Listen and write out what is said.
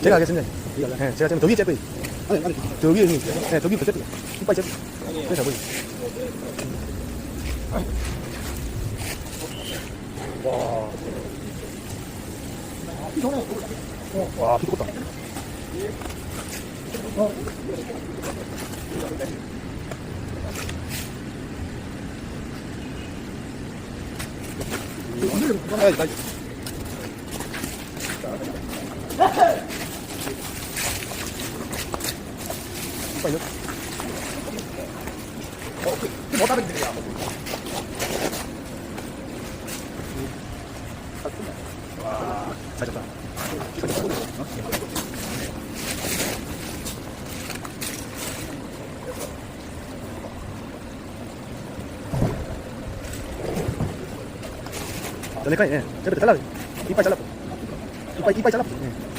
제가 하겠습니다. 네, 제가 지금 더 위에 잽이. 아니, 아니. 더 위에 형님. 네, 더 위부터 잽이. 이빨 잽. 그래 잡으니. 와. 와. 해야지, 가야지. 이 빨요 어, 그, 그 못하는 들이야. 잘 잡다. 전에까지, 예. 저부터 잘라. 이빨 잘랐고. 이빨, 이빨 잘랐고. 예.